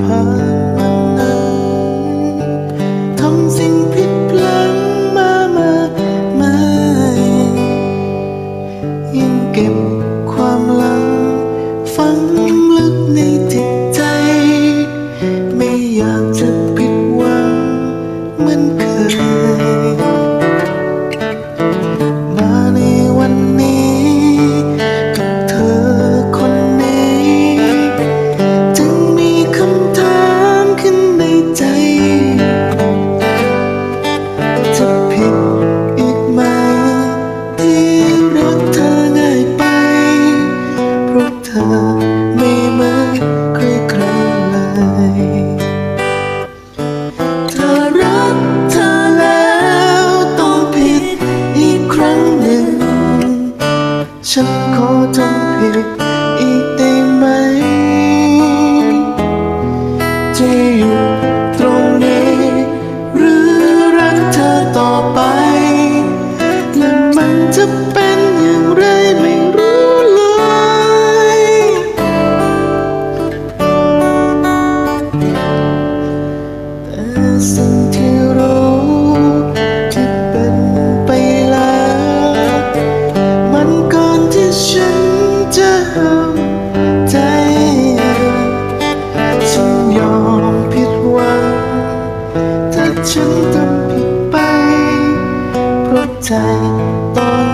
apart. รั้งหนึ่ง ฉันขอทำผิดอีกได้ไหม ที่อยู่ ฉันทำผิดไปเพราะใจตอน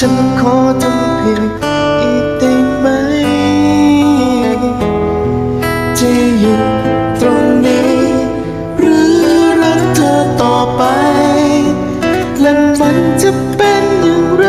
ฉันขอทำเพียงอีกได้ไหมจะอยู่ตรงนี้ หรือรักเธอต่อไป และมันจะเป็นอย่างไร